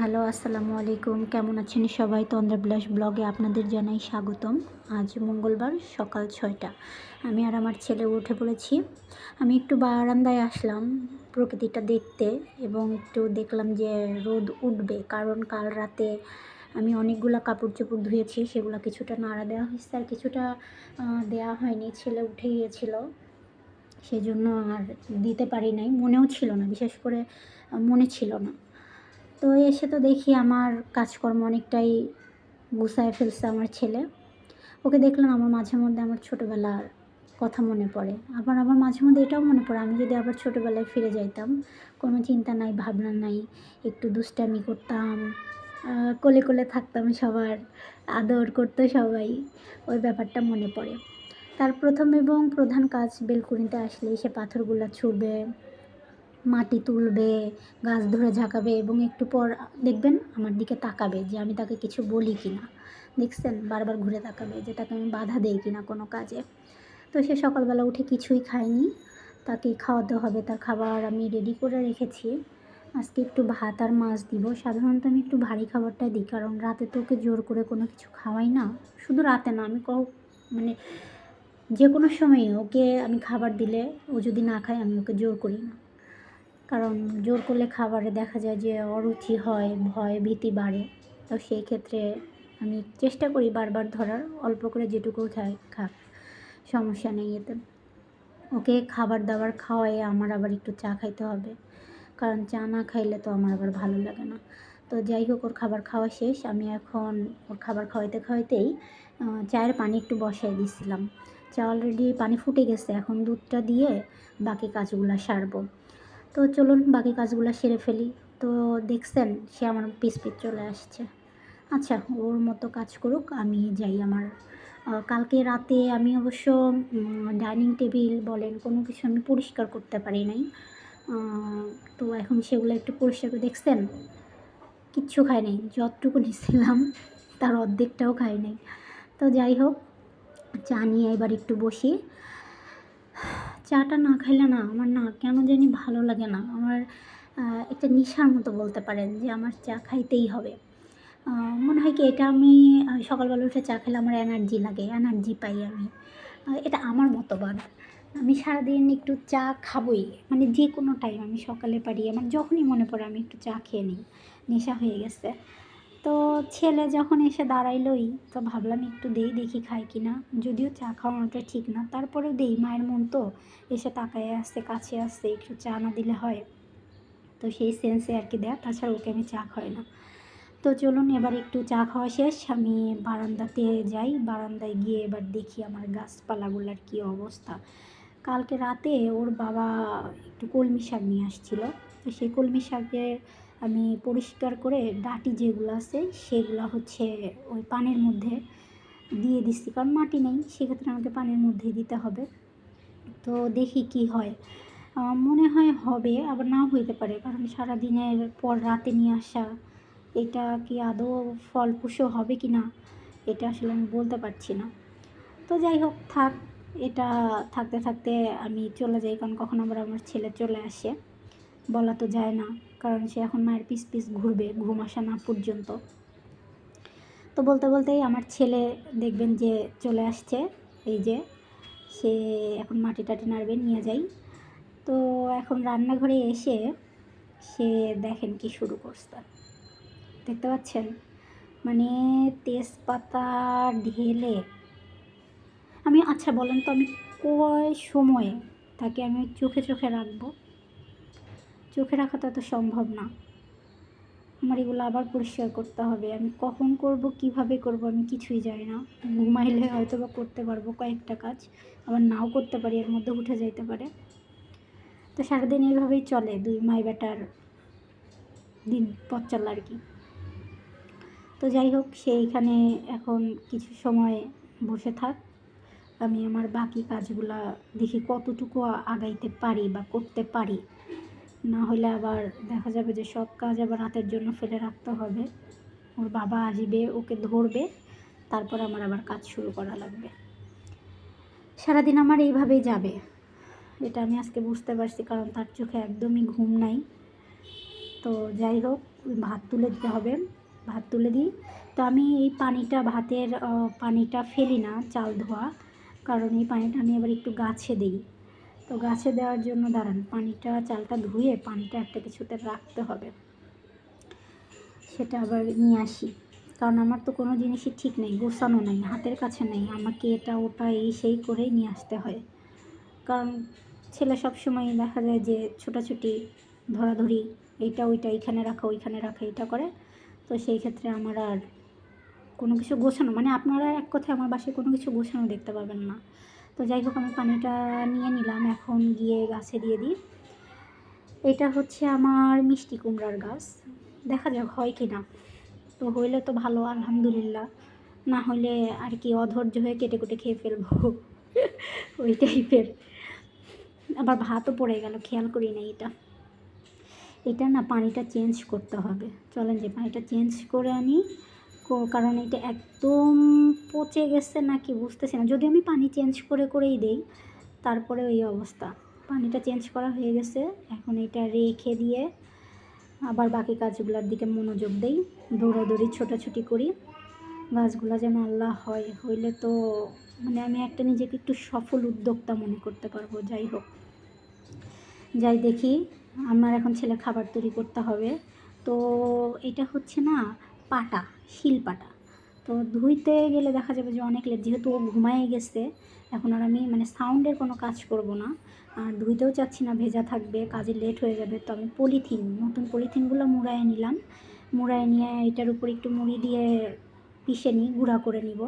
Hello আসসালামু আলাইকুম। কেমন আছেন সবাই? তন্দ্রা বিলাস ব্লগে আপনাদের জানাই স্বাগতম। আজ মঙ্গলবার, সকাল ছয়টা। আমি আর আমার ছেলে উঠে পড়েছি। আমি একটু বারান্দায় আসলাম প্রকৃতিটা দেখতে এবং একটু দেখলাম যে রোদ উঠবে, কারণ কাল রাতে আমি অনেকগুলো কাপড় চোপড় ধুয়েছি, সেগুলো কিছুটা নাড়া দেওয়া হয়েছে আর কিছুটা দেওয়া হয়নি। ছেলে উঠে গিয়েছিল, সেজন্য আর দিতে পারি নাই। মনেও ছিল না, বিশেষ করে মনে ছিল না। তো এসে তো দেখি আমার কাজকর্ম অনেকটাই গুছায় ফেলছে আমার ছেলে। ওকে দেখলাম আমার মাঝে মধ্যে আমার ছোটোবেলার কথা মনে পড়ে। আবার আমার মাঝে মধ্যে এটাও মনে পড়ে, আমি যদি আবার ছোটোবেলায় ফিরে যাইতাম, কোনো চিন্তা নাই, ভাবনা নাই, একটু দুষ্টামি করতাম কোলে কোলে থাকতাম সবার, আদর করতো সবাই, ওই ব্যাপারটা মনে পড়ে। তার প্রথম এবং প্রধান কাজ বেলকুনিতে আসলে সে পাথরগুলো ছুঁড়বে মাটি তুলবে, গাছ ধরে ঝাঁকাবে এবং একটু পর দেখবেন আমার দিকে তাকাবে যে আমি তাকে কিছু বলি কি না দেখছেন? বারবার ঘুরে তাকাবে যে তাকে আমি বাধা দেই কি না কোনো কাজে। তো সে সকালবেলা উঠে কিছুই খায়নি। তাকে খাওয়াতে হবে, তার খাবার আমি রেডি করে রেখেছি। আজকে একটু ভাত আর মাছ দিব। সাধারণত আমি একটু ভারী খাবারটাই দিই, কারণ রাতে তো ওকে জোর করে কোনো কিছু খাওয়াই না। শুধু রাতে না, আমি মানে যে কোনো সময়ই ওকে আমি খাবার দিলে ও যদি না খায়, আমি ওকে জোর করি না। কারণ জোর করলে খাবারে দেখা যায় যে অরুচি হয়, ভয়, ভীতি বাড়ে। তো সেই ক্ষেত্রে আমি চেষ্টা করি বারবার ধরার, অল্প করে যেটুকু খায় খাক, সমস্যা নেই এতে। ওকে খাবার দাবার খাওয়াই আমার আবার একটু চা খাইতে হবে। কারণ চা না খাইলে তো আমার আবার ভালো লাগে না। তো যাই হোক, ওর খাবার খাওয়া শেষ। আমি এখন ওর খাবার খাওয়াইতে খাওয়াইতেই চায়ের পানি একটু বসাই দিছিলাম। চা অলরেডি পানি ফুটে গেছে। এখন দুধটা দিয়ে বাকি কাজগুলো সারবো। তো চলুন বাকি কাজগুলো সেরে ফেলি। তো দেখছেন, সে আমার পিস পিস চলে আসছে। আচ্ছা ওর মতো কাজ করুক, আমি যাই আমার কালকে রাতে আমি অবশ্য ডাইনিং টেবিল বলেন, কোনো কিছু আমি পরিষ্কার করতে পারি নাই। তো এখন সেগুলো একটু পরিষ্কার করে, দেখছেন? কিচ্ছু খাই নাই, যতটুকু নিয়েছিলাম তার অর্ধেকটাও খাই নাই। তো যাই হোক, চা নিয়ে এবার একটু বসি। চাটা না খাইলে না আমার না কেন জানি ভালো লাগে না। আমার একটা নেশার মতো বলতে পারেন যে আমার চা খাইতেই হবে। মনে হয় কি এটা আমি সকালবেলা উঠে চা খেলে আমার এনার্জি লাগে এনার্জি পাই আমি। এটা আমার মতবাদ। আমি সারাদিন একটু চা খাবই মানে যে কোনো টাইম আমি সকালে পারি। আমার যখনই মনে পড়ে আমি একটু চা খেয়ে নিই। নেশা হয়ে গেছে। তো ছেলে যখন এসে দাঁড়াইলই, তো ভাবলাম একটু দেই দেখি খাই কি না যদিও চা খাওয়ানোটা ঠিক না, তারপরেও দেই, মায়ের মন তো এসে তাকায় আসছে, কাছে আসছে, একটু চা না দিলে হয়। তো সেই সেন্সে আর কি দেয়, তাছাড়া ওকে আমি চা খাওয়াই না। তো চলুন, এবার একটু চা খাওয়া শেষ। আমি বারান্দাতে যাই, বারান্দায় গিয়ে এবার দেখি আমার গাছপালাগুলোর কী অবস্থা। কালকে রাতে ওর বাবা একটু কলমি শাক নিয়ে আসছিল, তো সেই কলমি শাকের আমি পরিষ্কার করে ডাটি যেগুলো আছে, সেগুলো হচ্ছে ওই পানির মধ্যে দিয়ে দিচ্ছি। কারণ মাটি নেই, সেক্ষেত্রে আমাকে পানির মধ্যেই দিতে হবে। তো দেখি কি হয়। মনে হয় হবে, আবার নাও হইতে পারে। কারণ সারা দিনের পর রাতে নিয়ে আসা, এটা কি আদৌ ফলপ্রসূ হবে কি না, এটা আসলে আমি বলতে পারছি না। তো যাই হোক, থাক, এটা থাকতে থাকতে আমি চলে যাই। কারণ কখন আবার আমার ছেলে চলে আসে, বলা তো যায় না। কারণ সে এখন মায়ের পিস পিস ঘুরবে ঘুম আসা না পর্যন্ত। তো বলতে বলতেই আমার ছেলে দেখবেন যে চলে আসছে, এই যে সে এখন মাটি টাটি নাড়বে, নিয়ে যাই। তো এখন রান্নাঘরে এসে সে দেখেন কি শুরু করছে। দেখতে পাচ্ছেন? মানে তেজপাতা ঢেলে, আমি আচ্ছা বলেন তো আমি কয় সময়ে তাকে আমি চোখে চোখে রাখব? চোখে রাখা তো সম্ভব না। আমার এগুলো আবার পরিষ্কার করতে হবে। আমি কখন করব, কীভাবে করব, আমি কিছুই জানি না। ঘুমাইলে হয়তো বা করতে পারব কয়েকটা কাজ, আবার নাও করতে পারি, এর মধ্যে উঠে যাইতে পারে। তো সারাদিন এইভাবেই চলে দুই মাই বেটার দিন পথ চলা আর কি। তো যাই হোক, সে এখানে এখন কিছু সময় বসে থাক। আমি আমার বাকি কাজগুলা দেখি কতটুকু আগাইতে পারি বা করতে পারি। না হলে আবার দেখা যাবে যে সব কাজ আবার রাতের জন্য ফেলে রাখতে হবে। ওর বাবা আসবে, ওকে ধরবে, তারপর আমার আবার কাজ শুরু করা লাগবে। সারাদিন আমার এইভাবেই যাবে। এটা আমি আজকে বুঝতে পারছি, কারণ তার চোখে একদমই ঘুম নাই। তো যাই হোক, ভাত তুলে দিতে হবে। ভাত তুলে দিই। তো আমি এই পানিটা, ভাতের পানিটা ফেলি না, চাল ধোয়া। কারণ এই পানিটা আমি আবার একটু গাছে দিই। তো গাছে দেওয়ার জন্য দাঁড়ান, পানিটা, চালটা ধুয়ে পানিটা একটা কিছুতে রাখতে হবে। সেটা আবার নিয়ে আসি। কারণ আমার তো কোনো জিনিসই ঠিক নেই, গোছানো নেই, হাতের কাছে নেই। আমাকে এটা, ওটা, এই, সেই করেই নিয়ে আসতে হয়। কারণ ছেলে সব সময় দেখা যায় যে ছোটাছুটি, ধরাধরি, এইটা, ওইটা, এইখানে রাখা, ওইখানে রাখা এটা করে। তো সেই ক্ষেত্রে আমার আর কোনো কিছু গোছানো মানে আপনারা এক কথায় আমার বাসায় কোনো কিছু গোছানো দেখতে পাবেন না। তো যাই হোক, আমি পানিটা নিয়ে নিলাম। এখন গিয়ে গাছে দিয়ে দিই। এটা হচ্ছে আমার মিষ্টি কুমড়ার গাছ। দেখা যাক হয় কি না। তো হইলে তো ভালো, আলহামদুলিল্লাহ। না হলে আর কি অধৈর্য হয়ে কেটে কুটে খেয়ে ফেলব। ওই টাইপের আবার ভাতও পড়ে গেল, খেয়াল করি না এটা। এটা না পানিটা চেঞ্জ করতে হবে। চলেন যে, পানিটা চেঞ্জ করে আনি। কারণ এটা একদম পচে গেছে নাকি বুঝতেছি না। যদি আমি পানি চেঞ্জ করে করেই দেই, তারপরে ওই অবস্থা। পানিটা চেঞ্জ করা হয়ে গেছে। এখন এটা রেখে দিয়ে আবার বাকি কাজগুলোর দিকে মনোযোগ দেই। দৌড়াদৌড়ি, ছোটাছুটি করি। গাছগুলো যেন আল্লাহ হয়, হইলে তো মানে আমি একটা নিজেকে একটু সফল উদ্যোক্তা মনে করতে পারব, যাই হোক। যাই দেখি, আমার এখন ছেলে খাবার তৈরি করতে হবে। তো এটা হচ্ছে না পাটা, শিল পাটা। তো ধুইতে গেলে দেখা যাবে যে অনেক লেট, যেহেতু ও ঘুমায় গেছে, এখন আর আমি মানে সাউন্ডের কোনো কাজ করব না। আর ধুইতেও চাচ্ছি না, ভেজা থাকবে, কাজে লেট হয়ে যাবে। তো আমি পলিথিন, নতুন পলিথিনগুলো মুড়ায় নিলাম। মুড়ায় নিয়ে এটার উপর একটু মুড়ি দিয়ে পিষে নিই, গুঁড়া করে নিব।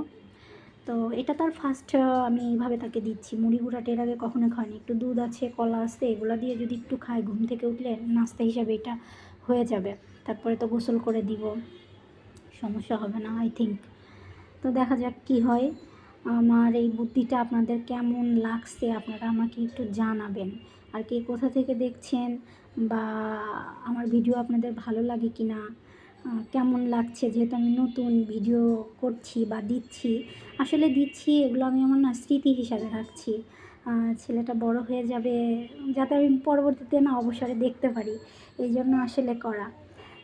তো এটা তার ফার্স্ট আমি এইভাবে তাকে দিচ্ছি। মুড়ি গুঁড়াটা এর আগে কখনো খায়নি একটু দুধ আছে, কলা আছে, এগুলো দিয়ে যদি একটু খায় ঘুম থেকে উঠলে নাস্তা হিসাবে এটা হয়ে যাবে। তারপরে তো গোসল করে দিব। সমস্যা হবে না আই থিঙ্ক তো দেখা যাক কি হয়। আমার এই বুদ্ধিটা আপনাদের কেমন লাগছে, আপনারা আমাকে একটু জানাবেন। আর কে কোথা থেকে দেখছেন বা আমার ভিডিও আপনাদের ভালো লাগে কি না কেমন লাগছে? যেহেতু আমি নতুন ভিডিও করছি বা দিচ্ছি, আসলে দিচ্ছি এগুলো আমি আমার না স্মৃতি হিসাবে রাখছি। ছেলেটা বড় হয়ে যাবে, যাতে আমি পরবর্তীতে না অবসরে দেখতে পারি। এই জন্য আসলে করা।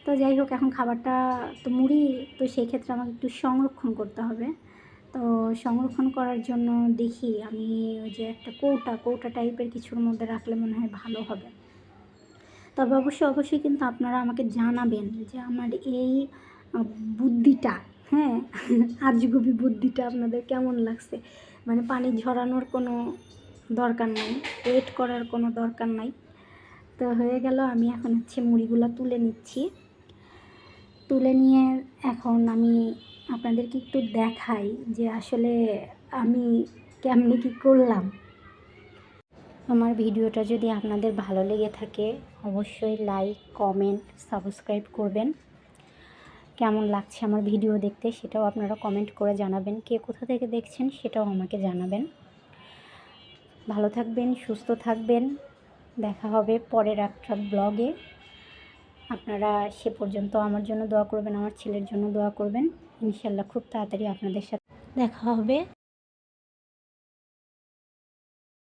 তো যাই হোক, এখন খাবারটা তো মুড়ি, তো সেই ক্ষেত্রে আমাকে একটু সংরক্ষণ করতে হবে। তো সংরক্ষণ করার জন্য দেখি, আমি ওই যে একটা কৌটা কৌটা টাইপের কিছুর মধ্যে রাখলে মনে হয় ভালো হবে। তবে অবশ্যই অবশ্যই কিন্তু আপনারা আমাকে জানাবেন যে আমার এই বুদ্ধিটা হ্যাঁ আজগুবি বুদ্ধিটা আপনাদের কেমন লাগছে? মানে পানি ঝরানোর কোনো দরকার নাই ওয়েট করার কোনো দরকার নাই। তো হয়ে গেল, আমি এখন হচ্ছে মুড়িগুলো তুলে নিচ্ছি। তুলে নিয়ে এখন আমি আপনাদেরকে একটু দেখাই যে আসলে আমি কেমনি কী করলাম। আমার ভিডিওটা যদি আপনাদের ভালো লেগে থাকে, অবশ্যই লাইক, কমেন্ট, সাবস্ক্রাইব করবেন। কেমন লাগছে আমার ভিডিও দেখতে সেটাও আপনারা কমেন্ট করে জানাবেন। কে কোথা থেকে দেখছেন সেটাও আমাকে জানাবেন। ভালো থাকবেন, সুস্থ থাকবেন। দেখা হবে পরের একটা ব্লগে। আপনারা সে পর্যন্ত আমার জন্য দোয়া করবেন, আমার ছেলের জন্য দোয়া করবেন। ইনশাল্লাহ খুব তাড়াতাড়ি আপনাদের সাথে দেখা হবে।